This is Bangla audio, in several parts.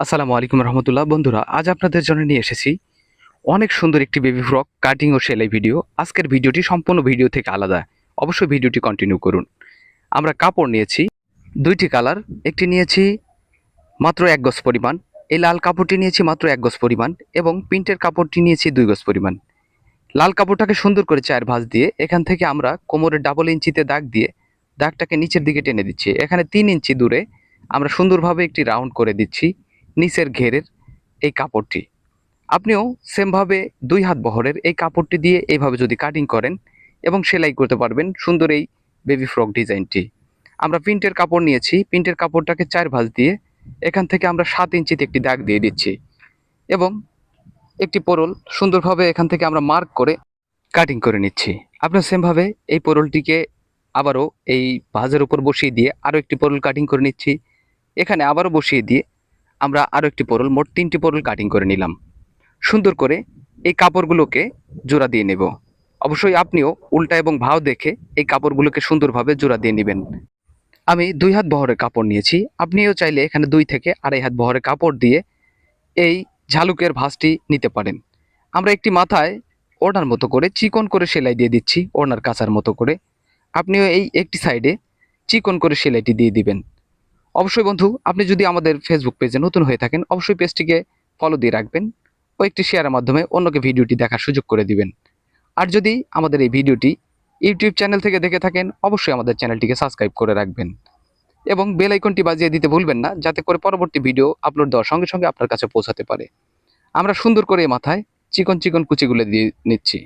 আসসালামু আলাইকুম রহমতুল্লাহ। বন্ধুরা, আজ আপনাদের জন্য নিয়ে এসেছি অনেক সুন্দর একটি বেবি ফ্রক কাটিং ও সেলাই ভিডিও আজকের ভিডিওটি সম্পূর্ণ ভিডিও থেকে আলাদা। অবশ্যই ভিডিওটি কন্টিনিউ করুন। আমরা কাপড় নিয়েছি, দুইটি কালার একটি নিয়েছি মাত্র এক গজ পরিমাণ, এই লাল কাপড়টি নিয়েছি মাত্র এক গজ পরিমাণ এবং প্রিন্টের কাপড়টি নিয়েছি দুই গজ পরিমাণ। লাল কাপড়টাকে সুন্দর করে চায়ের ভাঁজ দিয়ে এখান থেকে আমরা কোমরের ডাবল ইঞ্চিতে দাগ দিয়ে দাগটাকে নিচের দিকে টেনে দিচ্ছি। এখানে তিন ইঞ্চি দূরে আমরা সুন্দরভাবে একটি রাউন্ড করে দিচ্ছি। নিচের ঘেরের এই কাপড়টি। আপনিও সেমভাবে দুই হাত বহরের এই কাপড়টি দিয়ে এইভাবে যদি কাটিং করেন এবং সেলাই করতে পারবেন সুন্দর এই বেবি ফ্রক ডিজাইনটি। আমরা প্রিন্টের কাপড় নিয়েছি, প্রিন্টের কাপড়টাকে চার ভাঁজ দিয়ে এখান থেকে আমরা সাত ইঞ্চিতে একটি দাগ দিয়ে দিচ্ছি এবং একটি পরল সুন্দরভাবে এখান থেকে আমরা মার্ক করে কাটিং করে নিচ্ছি। আপনার সেমভাবে এই পরলটিকে আবারও এই ভাঁজের উপর বসিয়ে দিয়ে আরও একটি পরল কাটিং করে নিচ্ছি। এখানে আবারও বসিয়ে দিয়ে আমরা আরও একটি পরল, মোট তিনটি পরল কাটিং করে নিলাম। সুন্দর করে এই কাপড়গুলোকে জোড়া দিয়ে নেব। অবশ্যই আপনিও উল্টা এবং ভাও দেখে এই কাপড়গুলোকে সুন্দরভাবে জোড়া দিয়ে নেবেন। আমি দুই হাত বহরের কাপড় নিয়েছি। আপনিও চাইলে এখানে দুই থেকে আড়াই হাত বহরের কাপড় দিয়ে এই ঝালুকের ভাঁজটি নিতে পারেন। আমরা একটি মাথায় ওড়নার মতো করে চিকন করে সেলাই দিয়ে দিচ্ছি, ওড়নার কাঁচার মতো করে। আপনিও এই একটি সাইডে চিকন করে সেলাইটি দিয়ে দিবেন। অবশ্যই বন্ধু, আপনি যদি আমাদের ফেসবুক পেজে নতুন হয়ে থাকেন, অবশ্যই পেজটিকে ফলো দিয়ে রাখবেন ও একটি শেয়ারের মাধ্যমে অন্যকে ভিডিওটি দেখার সুযোগ করে দিবেন। আর যদি আমাদের এই ভিডিওটি ইউটিউব চ্যানেল থেকে দেখে থাকেন, অবশ্যই আমাদের চ্যানেলটিকে সাবস্ক্রাইব করে রাখবেন। এবং বেল আইকনটি বাজিয়ে দিতে ভুলবেন না, যাতে করে পরবর্তী ভিডিও আপলোড দেওয়ার সঙ্গে সঙ্গে আপনার কাছে পৌঁছাতে পারে। আমরা সুন্দর করে মাথায় চিকন চিকন কুচিগুলো দিয়ে নিচ্ছি।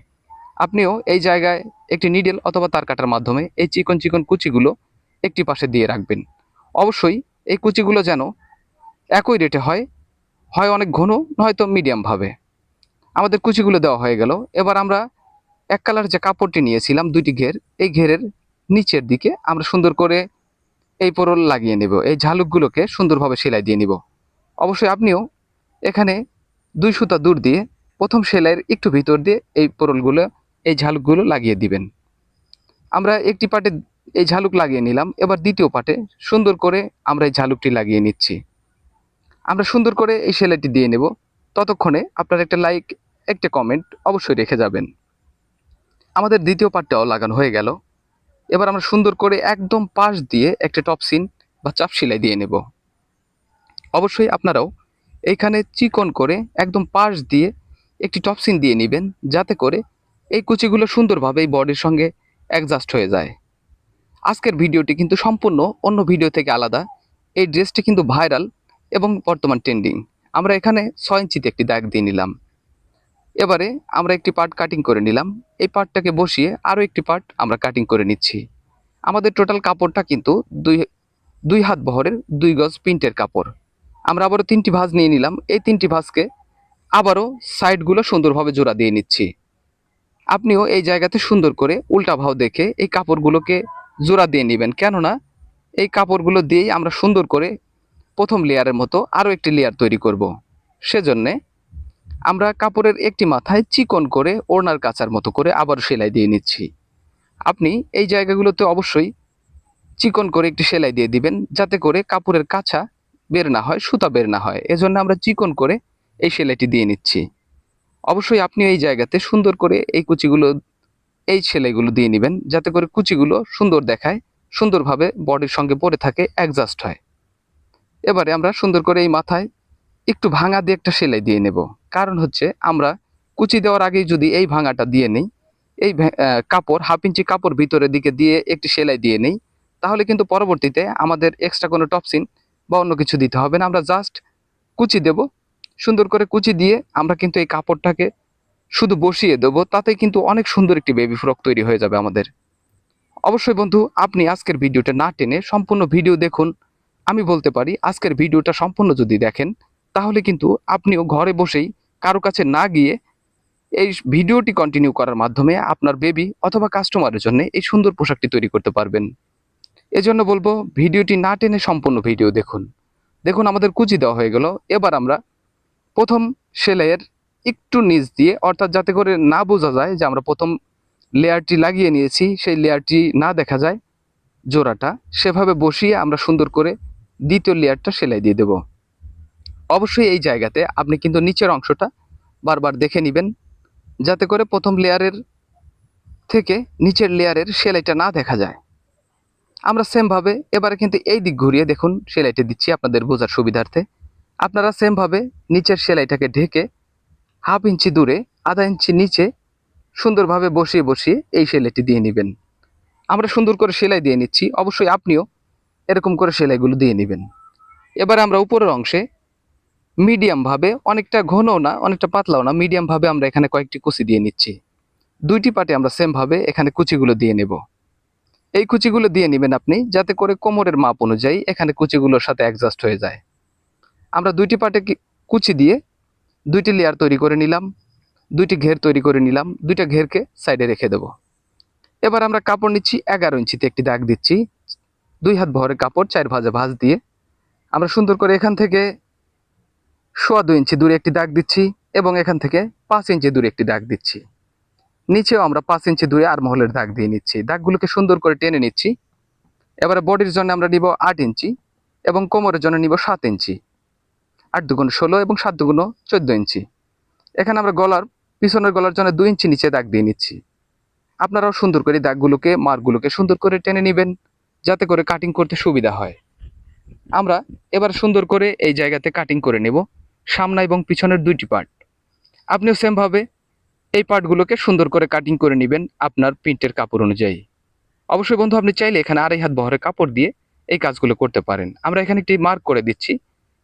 আপনিও এই জায়গায় একটি নিডেল অথবা তার কাটার মাধ্যমে এই চিকন চিকন কুচিগুলো একটি পাশে দিয়ে রাখবেন। অবশ্যই এই কুচিগুলো যেন একই রেটে হয় হয় অনেক ঘন, নয়তো মিডিয়ামভাবে আমাদের কুচিগুলো দেওয়া হয়ে গেল। এবার আমরা এক কালার যে কাপড়টি নিয়েছিলাম, দুইটি ঘের, এই ঘেরের নিচের দিকে আমরা সুন্দর করে এই পরল লাগিয়ে নেব। এই ঝালুকগুলোকে সুন্দরভাবে সেলাই দিয়ে নিব। অবশ্যই আপনিও এখানে দুই সুতা দূর দিয়ে প্রথম সেলাইয়ের একটু ভিতর দিয়ে এই পরলগুলো, এই ঝালুকগুলো লাগিয়ে দিবেন। আমরা একটি পাটে এই ঝালুক লাগিয়ে নিলাম। এবার দ্বিতীয় পাটে সুন্দর করে আমরা এই ঝালুকটি লাগিয়ে নিচ্ছি। আমরা সুন্দর করে এই সেলাইটি দিয়ে নেব। ততক্ষণে আপনার একটা লাইক একটা কমেন্ট অবশ্যই রেখে যাবেন। আমাদের দ্বিতীয় পাটটাও লাগানো হয়ে গেল। এবার আমরা সুন্দর করে একদম পাশ দিয়ে একটা টপসিন বা চাপ সেলাই দিয়ে নেব। অবশ্যই আপনারাও এইখানে চিকন করে একদম পাশ দিয়ে একটি টপসিন দিয়ে নেবেন, যাতে করে এই কুচিগুলো সুন্দরভাবে এই বডির সঙ্গে অ্যাডজাস্ট হয়ে যায়। আজকের ভিডিওটি কিন্তু সম্পূর্ণ অন্য ভিডিও থেকে আলাদা। এই ড্রেসটি কিন্তু ভাইরাল এবং বর্তমান ট্রেন্ডিং। আমরা এখানে ছয় ইঞ্চিতে একটি দাগ দিয়ে নিলাম। এবারে আমরা একটি পার্ট কাটিং করে নিলাম। এই পার্টটাকে বসিয়ে আরও একটি পার্ট আমরা কাটিং করে নিচ্ছি। আমাদের টোটাল কাপড়টা কিন্তু দুই দুই হাত বহরের দুই গজ প্রিন্টের কাপড়। আমরা আবারও তিনটি ভাঁজ নিয়ে নিলাম। এই তিনটি ভাঁজকে আবারও সাইডগুলো সুন্দরভাবে জোড়া দিয়ে নিচ্ছি। আপনিও এই জায়গাতে সুন্দর করে উল্টা ভাও দেখে এই কাপড়গুলোকে জোড়া দিয়ে নেবেন। কেননা এই কাপড়গুলো দিয়েই আমরা সুন্দর করে প্রথম লেয়ারের মতো আরও একটি লেয়ার তৈরি করব। সেজন্যে আমরা কাপড়ের একটি মাথায় চিকন করে ওড়নার কাচার মতো করে আবার সেলাই দিয়ে নিচ্ছি। আপনি এই জায়গাগুলোতে অবশ্যই চিকন করে একটি সেলাই দিয়ে দিবেন, যাতে করে কাপড়ের কাছা বের না হয়, সুতা বের না হয়। এজন্য আমরা চিকন করে এই সেলাইটি দিয়ে নিচ্ছি। অবশ্যই আপনি এই জায়গাতে সুন্দর করে এই কুচিগুলো এই সেলাইগুলো দিয়ে নেবেন যাতে করে কুচিগুলো সুন্দর দেখায়, সুন্দরভাবে বডির সঙ্গে পরে থাকে অ্যাডজাস্ট হয়। এবারে আমরা সুন্দর করে এই মাথায় একটু ভাঙা দিয়ে একটা সেলাই দিয়ে নেব। কারণ হচ্ছে আমরা কুচি দেওয়ার আগেই যদি এই ভাঙাটা দিয়ে নেই, এই কাপড় হাফ ইঞ্চি কাপড় ভিতরের দিকে দিয়ে একটি সেলাই দিয়ে নেই, তাহলে কিন্তু পরবর্তীতে আমাদের এক্সট্রা কোনো টপসিন বা অন্য কিছু দিতে হবে না। আমরা জাস্ট কুচি দেব। সুন্দর করে কুচি দিয়ে আমরা কিন্তু এই কাপড়টাকে শুধু বসিয়ে দেবো তাতে কিন্তু অনেক সুন্দর একটি বেবি ফ্রক তৈরি হয়ে যাবে আমাদের। অবশ্যই বন্ধু, আপনি আজকের ভিডিওটা না টেনে সম্পূর্ণ ভিডিও দেখুন। আমি বলতে পারি, আজকের ভিডিওটা সম্পূর্ণ যদি দেখেন, তাহলে কিন্তু আপনিও ঘরে বসেই কারও কাছে না গিয়ে এই ভিডিওটি কন্টিনিউ করার মাধ্যমে আপনার বেবি অথবা কাস্টমারের জন্য এই সুন্দর পোশাকটি তৈরি করতে পারবেন। এজন্য বলব, ভিডিওটি না টেনে সম্পূর্ণ ভিডিও দেখুন। দেখুন, আমাদের কুচি দেওয়া হয়ে গেল। এবার আমরা প্রথম সেলাইয়ের একটু নিচ দিয়ে, অর্থাৎ যাতে করে না বোঝা যায় যে আমরা প্রথম লেয়ারটি লাগিয়ে নিয়েছি, সেই লেয়ারটি না দেখা যায় জোড়াটা, সেভাবে বসিয়ে আমরা সুন্দর করে দ্বিতীয় লেয়ারটা সেলাই দিয়ে দেব। অবশ্যই এই জায়গাতে আপনি কিন্তু নিচের অংশটা বারবার দেখে নেবেন, যাতে করে প্রথম লেয়ারের থেকে নিচের লেয়ারের সেলাইটা না দেখা যায়। আমরা সেমভাবে এবারে কিন্তু এই দিক ঘুরিয়ে দেখুন, সেলাইটা দিচ্ছি আপনাদের বোঝার সুবিধার্থে। আপনারা সেমভাবে নিচের সেলাইটাকে ঢেকে হাফ ইঞ্চি দূরে, আধা ইঞ্চি নিচে সুন্দরভাবে বসিয়ে বসিয়ে এই সেলাইটি দিয়ে নেবেন। আমরা সুন্দর করে সেলাই দিয়ে নিচ্ছি। অবশ্যই আপনিও এরকম করে সেলাইগুলো দিয়ে নেবেন। এবার আমরা উপরের অংশে মিডিয়ামভাবে, অনেকটা ঘনও না, অনেকটা পাতলাও না, মিডিয়ামভাবে আমরা এখানে কয়েকটি কুচি দিয়ে নিচ্ছি। দুইটি পাটে আমরা সেমভাবে এখানে কুচিগুলো দিয়ে নেব। এই কুচিগুলো দিয়ে নেবেন আপনি যাতে করে কোমরের মাপ অনুযায়ী এখানে কুচিগুলোর সাথে অ্যাডজাস্ট হয়ে যায়। আমরা দুইটি পাটে কুচি দিয়ে দুইটি লেয়ার তৈরি করে নিলাম, দুইটি ঘের তৈরি করে নিলাম, দুইটা ঘেরকে সাইডে রেখে দেব। এবার আমরা কাপড় নিচ্ছি এগারো ইঞ্চিতে একটি দাগ দিচ্ছি, দুই হাত ভরের কাপড় চার ভাজে ভাঁজ দিয়ে। আমরা সুন্দর করে এখান থেকে সোয়া দুই ইঞ্চি দূরে একটি দাগ দিচ্ছি এবং এখান থেকে পাঁচ ইঞ্চি দূরে একটি দাগ দিচ্ছি। নিচেও আমরা পাঁচ ইঞ্চি দূরে আর মহলের দাগ দিয়ে নিচ্ছি। দাগগুলোকে সুন্দর করে টেনে নিচ্ছি। এবারে বডির জন্য আমরা নিব আট ইঞ্চি এবং কোমরের জন্য নিব সাত ইঞ্চি। আট দুগুণ ষোলো এবং সাত দুগুণ চোদ্দ ইঞ্চি। এখানে আমরা গলার, পিছনের গলার জন্য দুই ইঞ্চি নিচে দাগ দিয়ে নিচ্ছি। আপনারাও সুন্দর করে দাগগুলোকে, মারগুলোকে সুন্দর করে টেনে নেবেন, যাতে করে কাটিং করতে সুবিধা হয়। আমরা এবার সুন্দর করে এই জায়গাতে কাটিং করে নেব, সামনা এবং পিছনের দুইটি পার্ট আপনিও সেমভাবে এই পার্টগুলোকে সুন্দর করে কাটিং করে নেবেন আপনার প্রিন্টের কাপড় অনুযায়ী। অবশ্যই বন্ধু, আপনি চাইলে এখানে আড়াই হাত বহরের কাপড় দিয়ে এই কাজগুলো করতে পারেন। আমরা এখানে একটি মার্ক করে দিচ্ছি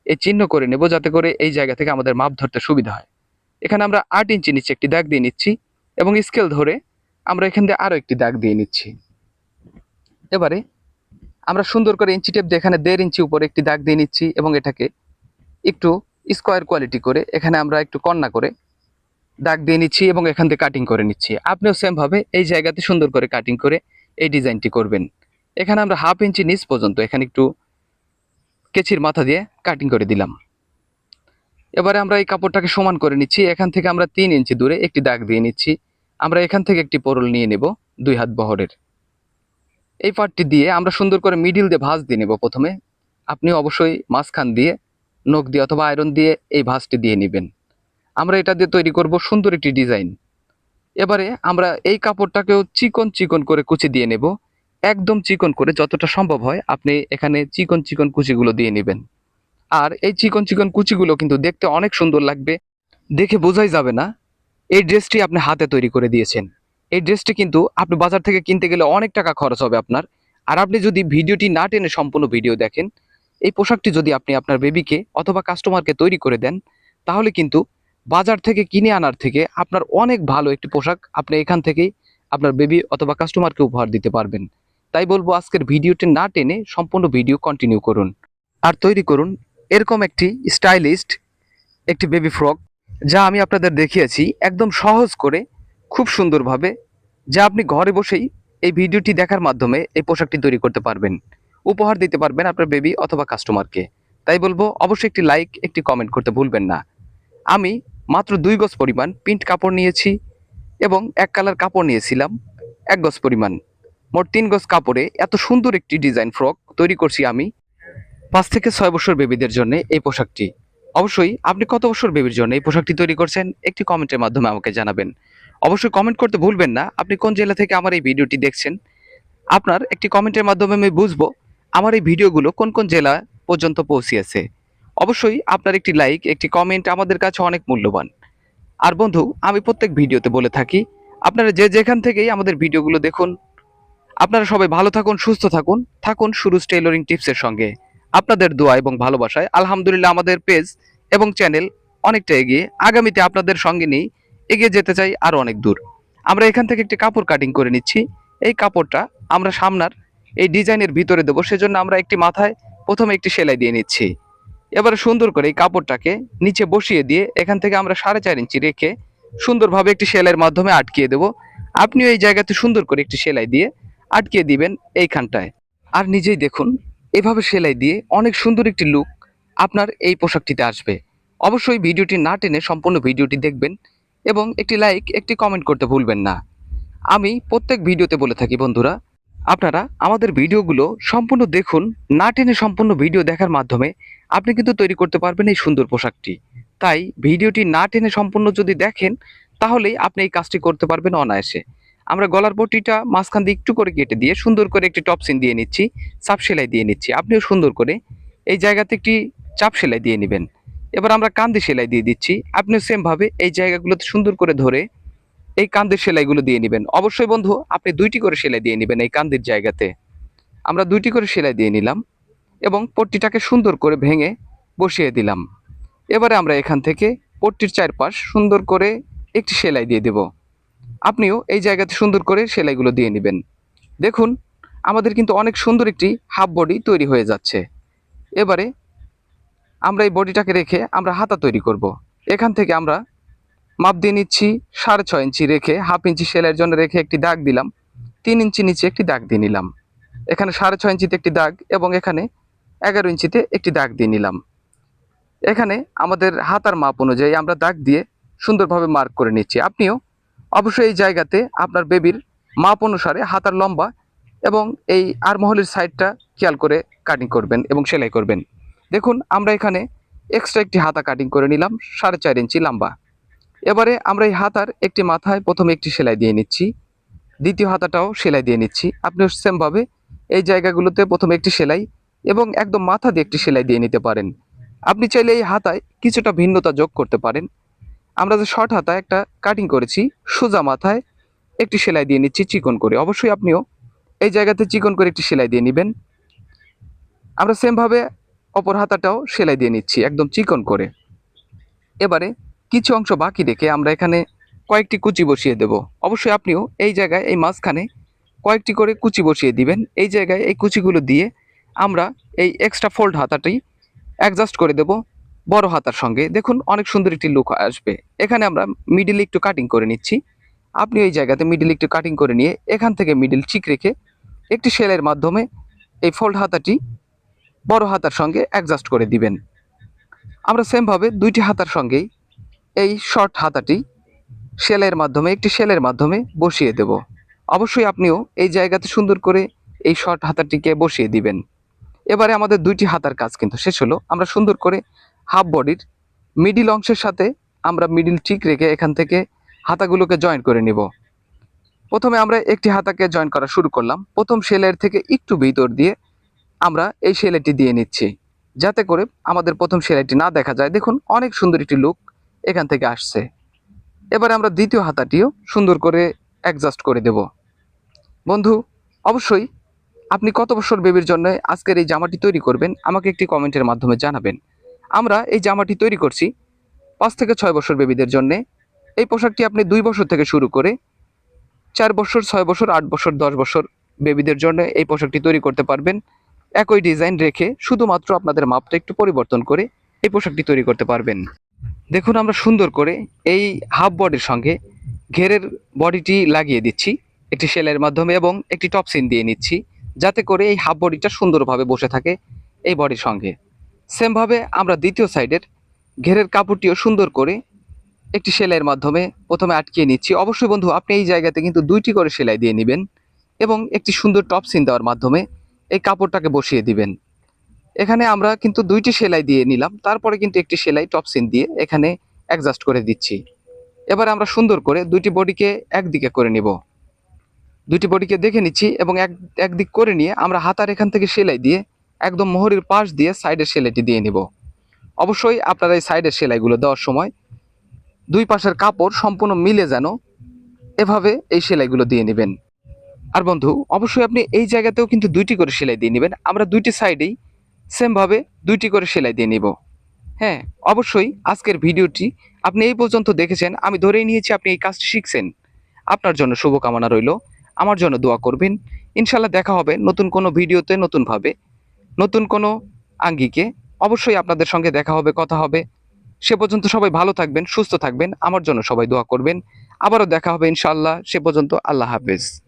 এই চিহ্ন করে নেব যাতে করে এই জায়গা থেকে আমাদের মাপ ধরতে সুবিধা হয়। এখানে আমরা আট ইঞ্চি নিচে একটি দাগ দিয়ে নিচ্ছি এবং স্কেল ধরে আমরা এখান দিয়ে আরও একটি দাগ দিয়ে নিচ্ছি। এবারে আমরা সুন্দর করে ইঞ্চি টেপ দিয়ে এখানে দেড় ইঞ্চি উপরে একটি দাগ দিয়ে নিচ্ছি এবং এটাকে একটু স্কোয়ার কোয়ালিটি করে এখানে আমরা একটু কন্যা করে দাগ দিয়ে নিচ্ছি এবং এখান থেকে কাটিং করে নিচ্ছি। আপনিও সেমভাবে এই জায়গাতে সুন্দর করে কাটিং করে এই ডিজাইনটি করবেন। এখানে আমরা হাফ ইঞ্চি নিচ পর্যন্ত এখানে একটু কেচির মাথা দিয়ে কাটিং করে দিলাম। এবারে আমরা এই কাপড়টাকে সমান করে নিচ্ছি। এখান থেকে আমরা তিন ইঞ্চি দূরে একটি দাগ দিয়ে নিচ্ছি। আমরা এখান থেকে একটি পোরল নিয়ে নেব দুই হাত বহরের। এই পার্টটি দিয়ে আমরা সুন্দর করে মিডিল দিয়ে ভাঁজ দিয়ে নেব প্রথমে। আপনি অবশ্যই মাঝখান দিয়ে নখ দিয়ে অথবা আয়রন দিয়ে এই ভাঁজটি দিয়ে নেবেন। আমরা এটা দিয়ে তৈরি করব সুন্দর একটি ডিজাইন এবারে আমরা এই কাপড়টাকেও চিকন চিকন করে কুচি দিয়ে নেব। একদম চিকন করে যতটা সম্ভব হয় আপনি এখানে চিকন চিকন কুচিগুলো দিয়ে নেবেন। আর এই চিকন চিকন কুচিগুলো কিন্তু দেখতে অনেক সুন্দর লাগবে। দেখে বোঝাই যাবে না, এই ড্রেসটি আপনি হাতে তৈরি করে দিয়েছেন। এই ড্রেসটি কিন্তু আপনি বাজার থেকে কিনতে গেলে অনেক টাকা খরচ হবে আপনার। আর আপনি যদি ভিডিওটি না টেনে সম্পূর্ণ ভিডিও দেখেন, এই পোশাকটি যদি আপনি আপনার বেবিকে অথবা কাস্টমারকে তৈরি করে দেন, তাহলে কিন্তু বাজার থেকে কিনে আনার থেকে আপনার অনেক ভালো একটি পোশাক আপনি এখান থেকেই আপনার বেবি অথবা কাস্টমারকে উপহার দিতে পারবেন। তাই বলব আজকের ভিডিওটি না টেনে সম্পূর্ণ ভিডিও কন্টিনিউ করুন। আর তৈরি করুন এরকম একটি স্টাইলিস্ট একটি বেবি ফ্রক যা আমি আপনাদের দেখিয়েছি একদম সহজ করে, খুব সুন্দরভাবে, যা আপনি ঘরে বসেই এই ভিডিওটি দেখার মাধ্যমে এই পোশাকটি তৈরি করতে পারবেন। উপহার দিতে পারবেন আপনার বেবি অথবা কাস্টমারকে তাই বলব অবশ্যই একটি লাইক একটি কমেন্ট করতে ভুলবেন না। আমি মাত্র দুই গজ পরিমাণ প্রিন্ট কাপড় নিয়েছি এবং এক কালার কাপড় নিয়েছিলাম, এক গজ পরিমাণ। মোট তিন গজ কাপড়ে এত সুন্দর একটি ডিজাইন ফ্রক তৈরি করছি আমি। পাঁচ থেকে ছয় বছর বেবিদের জন্য এই পোশাকটি। অবশ্যই আপনি কত বছর বেবির জন্য এই পোশাকটি তৈরি করছেন একটি কমেন্টের মাধ্যমে আমাকে জানাবেন। অবশ্যই কমেন্ট করতে ভুলবেন না, আপনি কোন জেলা থেকে আমার এই ভিডিওটি দেখছেন? আপনার একটি কমেন্টের মাধ্যমে আমি বুঝব আমার এই ভিডিওগুলো কোন কোন জেলা পর্যন্ত পৌঁছিয়েছে। অবশ্যই আপনার একটি লাইক, একটি কমেন্ট আমাদের কাছে অনেক মূল্যবান। আর বন্ধু, আমি প্রত্যেক ভিডিওতে বলে থাকি, আপনারা যে যেখান থেকেই আমাদের ভিডিওগুলো দেখুন আপনারা সবাই ভালো থাকুন, সুস্থ থাকুন। থাকুন সুরুজ টেইলরিং টিপসের সঙ্গে। আপনাদের দোয়া এবং ভালোবাসায় আলহামদুলিল্লাহ আমাদের পেজ এবং চ্যানেল অনেকটা এগিয়ে। আগামীতে আপনাদের সঙ্গে নিয়ে এগিয়ে যেতে চাই আরও অনেক দূর। আমরা এখান থেকে একটি কাপড় কাটিং করে নিচ্ছি। এই কাপড়টা আমরা সামনার এই ডিজাইনের ভিতরে দেবো। সেজন্য আমরা একটি মাথায় প্রথমে একটি সেলাই দিয়ে নিচ্ছি। এবারে সুন্দর করে এই কাপড়টাকে নিচে বসিয়ে দিয়ে এখান থেকে আমরা সাড়ে চার ইঞ্চি রেখে সুন্দরভাবে একটি সেলাইয়ের মাধ্যমে আটকিয়ে দেবো। আপনিও এই জায়গাতে সুন্দর করে একটি সেলাই দিয়ে আটকিয়ে দিবেন এইখানটায়। আর নিজেই দেখুন, এভাবে সেলাই দিয়ে অনেক সুন্দর একটি লুক আপনার এই পোশাকটিতে আসবে। অবশ্যই ভিডিওটি না টেনে সম্পূর্ণ ভিডিওটি দেখবেন এবং একটি লাইক একটি কমেন্ট করতে ভুলবেন না। আমি প্রত্যেক ভিডিওতে বলে থাকি, বন্ধুরা, আপনারা আমাদের ভিডিওগুলো সম্পূর্ণ দেখুন, না টেনে সম্পূর্ণ ভিডিও দেখার মাধ্যমে আপনি কিন্তু তৈরি করতে পারবেন এই সুন্দর পোশাকটি। তাই ভিডিওটি না টেনে সম্পূর্ণ যদি দেখেন, তাহলেই আপনি এই কাজটি করতে পারবেন অনায়াসে। আমরা গলার পট্টিটা মাঝখান দিয়ে একটু করে কেটে দিয়ে সুন্দর করে একটি টপ সিন দিয়ে নিচ্ছি, চাপ সেলাই দিয়ে নিচ্ছি। আপনিও সুন্দর করে এই জায়গাতে একটি চাপ সেলাই দিয়ে নেবেন। এবার আমরা কান্দি সেলাই দিয়ে দিচ্ছি। আপনিও সেমভাবে এই জায়গাগুলোতে সুন্দর করে ধরে এই কান্দের সেলাইগুলো দিয়ে নেবেন। অবশ্যই বন্ধু, আপনি দুইটি করে সেলাই দিয়ে নেবেন এই কান্দির জায়গাতে। আমরা দুইটি করে সেলাই দিয়ে নিলাম এবং পট্টিটাকে সুন্দর করে ভেঙে বসিয়ে দিলাম। এবারে আমরা এখান থেকে পট্টির চারপাশ সুন্দর করে একটি সেলাই দিয়ে দেব। আপনিও এই জায়গাতে সুন্দর করে সেলাইগুলো দিয়ে নেবেন। দেখুন, আমাদের কিন্তু অনেক সুন্দর একটি হাফ বডি তৈরি হয়ে যাচ্ছে। এবারে আমরা এই বডিটাকে রেখে আমরা হাতা তৈরি করব। এখান থেকে আমরা মাপ দিয়ে নিচ্ছি সাড়ে ছয় ইঞ্চি রেখে হাফ ইঞ্চি সেলাইয়ের জন্য রেখে একটি দাগ দিলাম। তিন ইঞ্চি নিচে একটি দাগ দিয়ে নিলাম। এখানে সাড়ে ছয় ইঞ্চিতে একটি দাগ এবং এখানে এগারো ইঞ্চিতে একটি দাগ দিয়ে নিলাম। এখানে আমাদের হাতার মাপ অনুযায়ী আমরা দাগ দিয়ে সুন্দরভাবে মার্ক করে নিচ্ছি। আপনিও অবশ্যই এই জায়গাতে আপনার বেবির মাপ অনুসারে হাতার লম্বা এবং এই আরমহলের সাইডটা খেয়াল করে কাটিং করবেন এবং সেলাই করবেন। দেখুন, আমরা এখানে এক্সট্রা একটি হাতা কাটিং করে নিলাম, সাড়ে চার ইঞ্চি লম্বা। এবারে আমরা এই হাতার একটি মাথায় প্রথমে একটি সেলাই দিয়ে নিচ্ছি, দ্বিতীয় হাতাটাও সেলাই দিয়ে নিচ্ছি। আপনি সেমভাবে এই জায়গাগুলোতে প্রথমে একটি সেলাই এবং একদম মাথা দিয়ে একটি সেলাই দিয়ে নিতে পারেন। আপনি চাইলে এই হাতায় কিছুটা ভিন্নতা যোগ করতে পারেন। আমরা যে শর্ট হাতায় একটা কাটিং করেছি, সোজা মাথায় একটি সেলাই দিয়ে নিচ্ছি চিকন করে। অবশ্যই আপনিও এই জায়গাতে চিকন করে একটি সেলাই দিয়ে নেবেন। আমরা সেমভাবে অপর হাতাটাও সেলাই দিয়ে নিচ্ছি, একদম চিকন করে। এবারে কিছু অংশ বাকি রেখে আমরা এখানে কয়েকটি কুচি বসিয়ে দেব। অবশ্যই আপনিও এই জায়গায়, এই মাঝখানে কয়েকটি করে কুচি বসিয়ে দিবেন। এই জায়গায় এই কুচিগুলো দিয়ে আমরা এই এক্সট্রা ফোল্ড হাতাটি অ্যাডজাস্ট করে দেব। বড় হাতার সঙ্গে। দেখুন, অনেক সুন্দর একটি লুক আসবে। এখানে আমরা মিডিল একটু কাটিং করে নিচ্ছি। আপনি ওই জায়গাতে মিডিল একটু কাটিং করে নিয়ে এখান থেকে মিডিল ঠিক রেখে একটি সেলের মাধ্যমে এই ফোল্ড হাতাটি বড় হাতার সঙ্গে অ্যাডজাস্ট করে দিবেন। আমরা সেমভাবে দুইটি হাতার সঙ্গেই এই শর্ট হাতাটি সেলের মাধ্যমে, একটি সেলের মাধ্যমে বসিয়ে দেব। অবশ্যই আপনিও এই জায়গাতে সুন্দর করে এই শর্ট হাতাটিকে বসিয়ে দিবেন। এবারে আমাদের দুইটি হাতার কাজ কিন্তু শেষ হলো। আমরা সুন্দর করে হাফ বডির মিডিল অংশের সাথে আমরা মিডিল ঠিক রেখে এখান থেকে হাতাগুলোকে জয়েন করে নিব। প্রথমে আমরা একটি হাতাকে জয়েন করা শুরু করলাম। প্রথম সেলের থেকে একটু ভিতর দিয়ে আমরা এই সেলাইটি দিয়ে নিচ্ছি। যাতে করে আমাদের প্রথম সেলাইটি না দেখা যায়। দেখুন, অনেক সুন্দর একটি লুক এখান থেকে আসছে। এবারে আমরা দ্বিতীয় হাতাটিও সুন্দর করে অ্যাডজাস্ট করে দেব। বন্ধু, অবশ্যই আপনি কত বছর বেবির জন্য আজকের এই জামাটি তৈরি করবেন, আমাকে একটি কমেন্টের মাধ্যমে জানাবেন। আমরা এই জামাটি তৈরি করছি পাঁচ থেকে ছয় বছর বেবিদের জন্য। এই পোশাকটি আপনি দুই বছর থেকে শুরু করে চার বছর, ছয় বছর, আট বছর, দশ বছর বেবিদের জন্য এই পোশাকটি তৈরি করতে পারবেন। একই ডিজাইন রেখে শুধুমাত্র আপনাদের মাপটা একটু পরিবর্তন করে এই পোশাকটি তৈরি করতে পারবেন। দেখুন আমরা সুন্দর করে এই হাফ বডির সঙ্গে ঘেরের বডিটি লাগিয়ে দিচ্ছি। একটি সেলের মাধ্যমে এবং একটি টপ সিন দিয়ে নিচ্ছি, যাতে করে এই হাফ বডিটা সুন্দরভাবে বসে থাকে এই বডির সঙ্গে। সেমভাবে আমরা দ্বিতীয় সাইডের ঘেরের কাপড়টিও সুন্দর করে একটি সেলাইয়ের মাধ্যমে প্রথমে আটকিয়ে নিচ্ছি। অবশ্যই বন্ধু, আপনি এই জায়গাতে কিন্তু দুইটি করে সেলাই দিয়ে নেবেন এবং একটি সুন্দর টপ সিন দেওয়ার মাধ্যমে এই কাপড়টাকে বসিয়ে দিবেন। এখানে আমরা কিন্তু দুইটি সেলাই দিয়ে নিলাম, তারপরে কিন্তু একটি সেলাই টপ সিন দিয়ে এখানে অ্যাডজাস্ট করে দিচ্ছি। এবার আমরা সুন্দর করে দুইটি বডিকে একদিকে করে নিব। দুইটি বডিকে দেখে নিচ্ছি এবং এক, একদিক করে নিয়ে আমরা হাতার এখান থেকে সেলাই দিয়ে একদম মোহরের পাশ দিয়ে সাইডের সেলাইটি দিয়ে নিব। অবশ্যই আপনারা এই সাইডের সেলাইগুলো দেওয়ার সময় দুই পাশের কাপড় সম্পূর্ণ মিলে যেন এভাবে এই সেলাইগুলো দিয়ে নেবেন। আর বন্ধু, অবশ্যই আপনি এই জায়গাতেও কিন্তু দুইটি করে সেলাই দিয়ে নেবেন। আমরা দুইটি সাইডেই সেমভাবে দুইটি করে সেলাই দিয়ে নিব। হ্যাঁ অবশ্যই আজকের ভিডিওটি আপনি এই পর্যন্ত দেখেছেন, আমি ধরেই নিয়েছি আপনি এই কাজটি শিখছেন। আপনার জন্য শুভকামনা রইল। আমার জন্য দোয়া করবেন। ইনশাল্লাহ দেখা হবে নতুন কোনো ভিডিওতে নতুনভাবে। নতুন কোনো আঙ্গিকে অবশ্যই আপনাদের সঙ্গে দেখা হবে, কথা হবে। সে পর্যন্ত সবাই ভালো থাকবেন, সুস্থ থাকবেন। আমার জন্য সবাই দোয়া করবেন। আবারও দেখা হবে ইনশাআল্লাহ। সে পর্যন্ত আল্লাহ হাফেজ।